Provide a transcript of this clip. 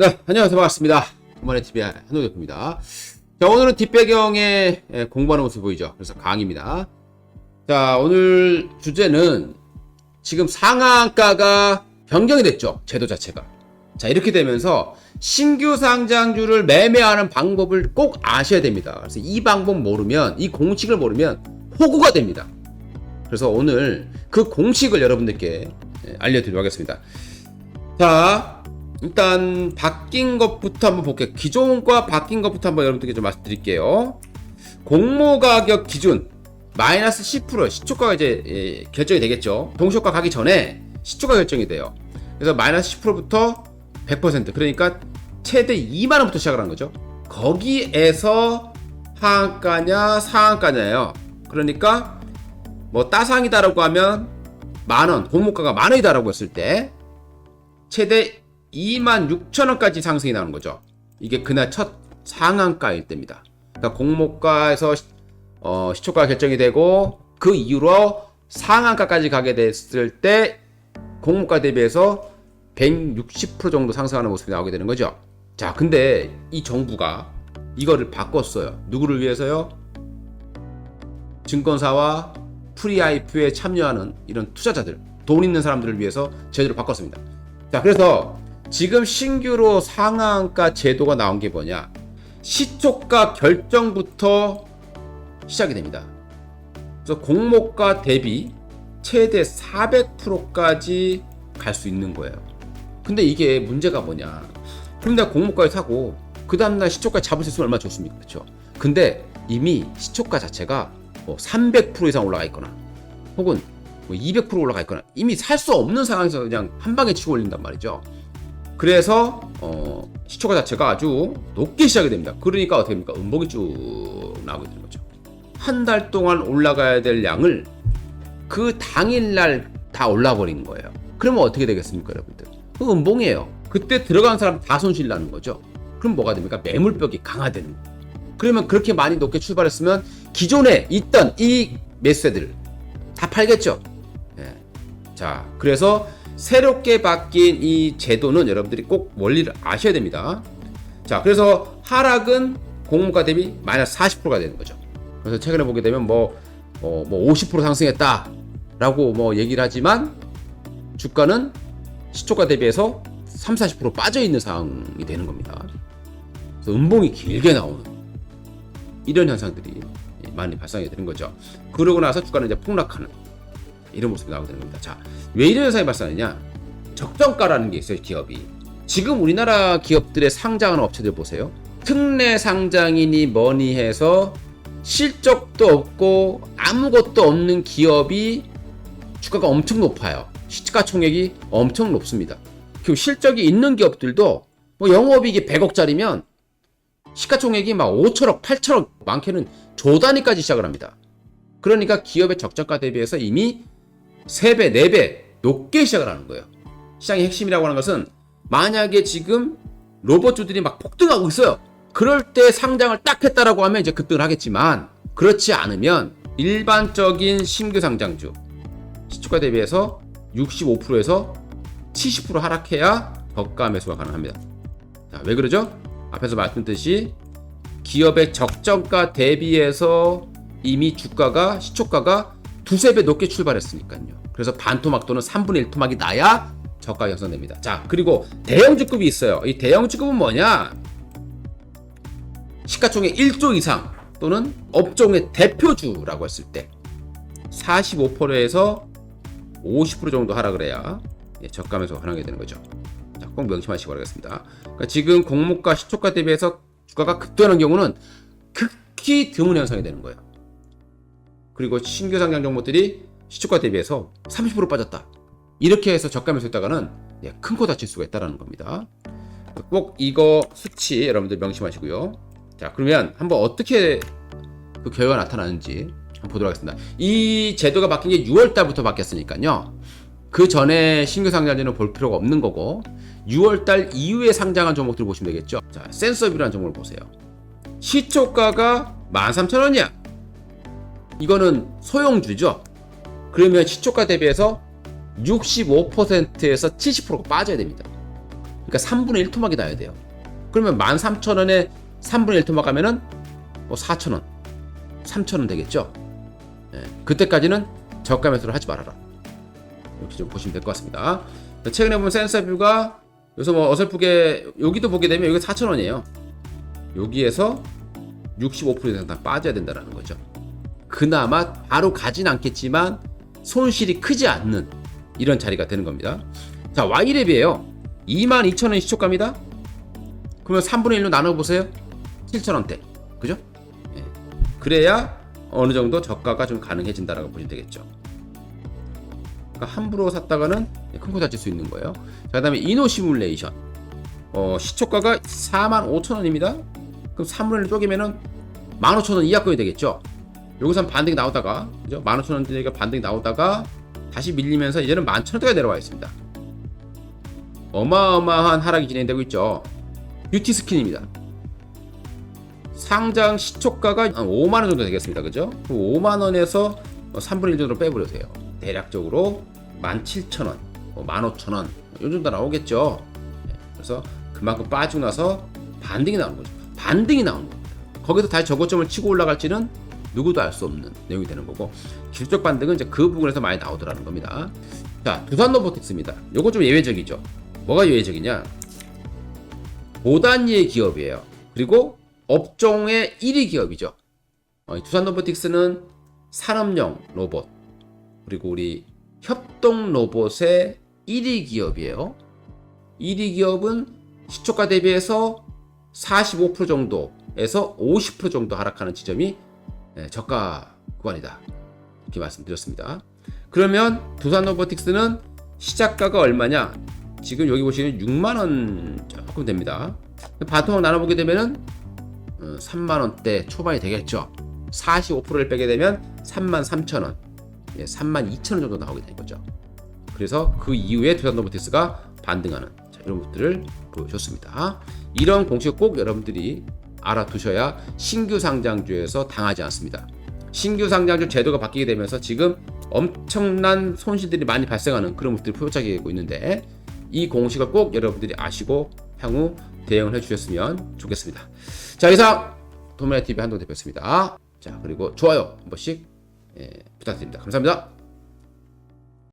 네, 안녕하세요. 반갑습니다. 오만의 TV의 한호대표입니다. 자, 오늘은 뒷배경에 예, 공부하는 모습 보이죠? 그래서 강의입니다. 자, 오늘 주제는 지금 상한가가 변경이 됐죠. 제도 자체가. 자, 이렇게 되면서 신규 상장주를 매매하는 방법을 꼭 아셔야 됩니다. 그래서 이 방법 모르면, 이 공식을 모르면 호구가 됩니다. 그래서 오늘 그 공식을 여러분들께 예, 알려드리도록 하겠습니다. 자, 일단 바뀐 것부터 한번 볼게요. 기존과 바뀐 것부터 한번 여러분들께 좀 말씀드릴게요. 공모 가격 기준 마이너스 10% 시초가가 이제 예, 결정이 되겠죠. 동시효과 가기 전에 시초가 결정이 돼요. 그래서 마이너스 10%부터 100% 그러니까 최대 2만 원부터 시작을 하는 거죠. 거기에서 하한가냐 상한가냐예요. 그러니까 뭐 따상이다라고 하면 만 원, 공모가가 만 원이다라고 했을 때 최대 2만 6천 원까지 상승이 나오는 거죠. 이게 그날 첫 상한가일 때입니다. 그러니까 공모가에서 시- 어, 시초가 결정이 되고 그 이후로 상한가까지 가게 됐을 때 공모가 대비해서 160% 정도 상승하는 모습이 나오게 되는 거죠. 자, 근데 이 정부가 이거를 바꿨어요. 누구를 위해서요? 증권사와 프리아이프에 참여하는 이런 투자자들, 돈 있는 사람들을 위해서 제도를 바꿨습니다. 자, 그래서 지금 신규로 상한가 제도가 나온 게 뭐냐? 시초가 결정부터 시작이 됩니다. 그래서 공모가 대비 최대 400%까지 갈 수 있는 거예요. 근데 이게 문제가 뭐냐? 그럼 내가 공모가에 사고 그 다음날 시초가 잡을 수 있으면 얼마나 좋습니까? 그렇죠? 근데 이미 시초가 자체가 뭐 300% 이상 올라가 있거나 혹은 뭐 200% 올라가 있거나 이미 살 수 없는 상황에서 그냥 한 방에 치고 올린단 말이죠. 그래서 어, 시초가 자체가 아주 높게 시작이 됩니다. 그러니까 어떻게 됩니까? 음봉이 쭉 나오게 되는 거죠. 한 달 동안 올라가야 될 양을 그 당일날 다 올라 버린 거예요. 그러면 어떻게 되겠습니까, 여러분들? 그 음봉이에요. 그때 들어간 사람 다 손실 나는 거죠. 그럼 뭐가 됩니까? 매물벽이 강화되는 거예요. 그러면 그렇게 많이 높게 출발했으면 기존에 있던 이 매수세들 다 팔겠죠. 예. 자, 그래서 새롭게 바뀐 이 제도는 여러분들이 꼭 원리를 아셔야 됩니다. 자, 그래서 하락은 공모가 대비 마이너스 40%가 되는 거죠. 그래서 최근에 보게 되면 뭐, 어, 뭐50% 상승했다 라고 뭐 얘기를 하지만 주가는 시초가 대비해서 3, 40% 빠져 있는 상황이 되는 겁니다. 그래서 음봉이 길게 나오는 이런 현상들이 많이 발생이 되는 거죠. 그러고 나서 주가는 이제 폭락하는 이런 모습이 나오게 되는 겁니다. 자, 왜 이런 현상이 발생하느냐? 적정가라는 게 있어요, 기업이. 지금 우리나라 기업들의 상장하는 업체들 보세요. 특례 상장이니 뭐니 해서 실적도 없고 아무것도 없는 기업이 주가가 엄청 높아요. 시가총액이 엄청 높습니다. 그리고 실적이 있는 기업들도 뭐 영업이익이 100억짜리면 시가총액이 막 5천억, 8천억, 많게는 조 단위까지 시작을 합니다. 그러니까 기업의 적정가 대비해서 이미 3배, 4배 높게 시작을 하는 거예요. 시장의 핵심이라고 하는 것은 만약에 지금 로봇주들이 막 폭등하고 있어요. 그럴 때 상장을 딱 했다라고 하면 이제 급등을 하겠지만 그렇지 않으면 일반적인 신규 상장주 시초가 대비해서 65%에서 70% 하락해야 저가 매수가 가능합니다. 자, 왜 그러죠? 앞에서 말씀드렸듯이 기업의 적정가 대비해서 이미 주가가 시초가가 두세 배 높게 출발했으니까요. 그래서 반토막 또는 3분의 1 토막이 나야 저가 형성됩니다. 자, 그리고 대형 주급이 있어요. 이 대형 주급은 뭐냐? 시가총액 1조 이상 또는 업종의 대표주라고 했을 때 45%에서 50% 정도 하락을 해야 예, 저감에서 하락이 되는 거죠. 자, 꼭 명심하시기 바라겠습니다. 그러니까 지금 공모가 시초가 대비해서 주가가 급등하는 경우는 극히 드문 현상이 되는 거예요. 그리고 신규 상장 종목들이 시초가 대비해서 30% 빠졌다. 이렇게 해서 저감에서 했다가는 예, 큰코 다칠 수가 있다는 겁니다. 꼭 이거 수치 여러분들 명심하시고요. 자, 그러면 한번 어떻게 그 결과가 나타나는지 한번 보도록 하겠습니다. 이 제도가 바뀐 게 6월 달부터 바뀌었으니까요. 그 전에 신규 상장자는 볼 필요가 없는 거고 6월 달 이후에 상장한 종목들 보시면 되겠죠. 자, 센서비라는 종목을 보세요. 시초가가 13,000원이야. 이거는 소형주죠. 그러면 시초가 대비해서 65%에서 70%가 빠져야 됩니다. 그러니까 3분의 1 토막이 나야 돼요. 그러면 13,000원에 3분의 1 토막 하면은 뭐 4,000원, 3,000원 되겠죠. 예, 그때까지는 저가 매수를 하지 말아라. 이렇게 좀 보시면 될 것 같습니다. 최근에 보면 센서뷰가 여기서 뭐 어설프게 여기도 보게 되면 여기 4,000원이에요. 여기에서 65% 이상 빠져야 된다는 거죠. 그나마 바로 가진 않겠지만 손실이 크지 않는 이런 자리가 되는 겁니다. 자, Y랩이에요. 22,000원 시초가입니다. 그러면 3분의 1로 나눠보세요. 7,000원대. 그죠? 예. 그래야 어느 정도 저가가 좀 가능해진다라고 보시면 되겠죠. 그러니까 함부로 샀다가는 큰코 다칠 수 있는 거예요. 자, 그 다음에 이노 시뮬레이션. 어, 시초가가 45,000원입니다. 그럼 3분의 1로 쪼개면은 15,000원 이하권이 되겠죠. 여기서 한 반등이 나오다가, 그죠? 15,000원대가 반등이 나오다가 다시 밀리면서 이제는 11,000원대가 내려와 있습니다. 어마어마한 하락이 진행되고 있죠. 뷰티 스킨입니다. 상장 시초가가 한 5만 원 정도 되겠습니다. 그죠? 5만 원에서 3분의 1 정도로 빼버려도 돼요. 대략적으로 17,000원, 뭐 15,000원 이 정도 나오겠죠. 네, 그래서 그만큼 빠지고 나서 반등이 나오는 거죠. 반등이 나오는 겁니다. 거기서 다시 저고점을 치고 올라갈지는 누구도 알 수 없는 내용이 되는 거고 기술적 반등은 이제 그 부분에서 많이 나오더라는 겁니다. 자, 두산 로보틱스입니다. 요거 좀 예외적이죠. 뭐가 예외적이냐? 고단위의 기업이에요. 그리고 업종의 1위 기업이죠. 어, 이 두산 로보틱스는 산업용 로봇 그리고 우리 협동 로봇의 1위 기업이에요. 1위 기업은 시초가 대비해서 45% 정도에서 50% 정도 하락하는 지점이 예, 저가 구간이다. 이렇게 말씀드렸습니다. 그러면 두산 로보틱스는 시작가가 얼마냐? 지금 여기 보시면 6만 원 조금 됩니다. 바통을 나눠보게 되면은 3만 원대 초반이 되겠죠. 45%를 빼게 되면 3만 3천 원, 예, 3만 2천 원 정도 나오게 되는 거죠. 그래서 그 이후에 두산 로보틱스가 반등하는 자, 이런 것들을 보여줬습니다. 이런 공식 꼭 여러분들이 알아두셔야 신규 상장주에서 당하지 않습니다. 신규 상장주 제도가 바뀌게 되면서 지금 엄청난 손실들이 많이 발생하는 그런 것들이 포착되고 있는데 이 공식을 꼭 여러분들이 아시고 향후 대응을 해주셨으면 좋겠습니다. 자 이상 도메라 TV 한동 대표였습니다. 자 그리고 좋아요 한 번씩 예, 부탁드립니다. 감사합니다.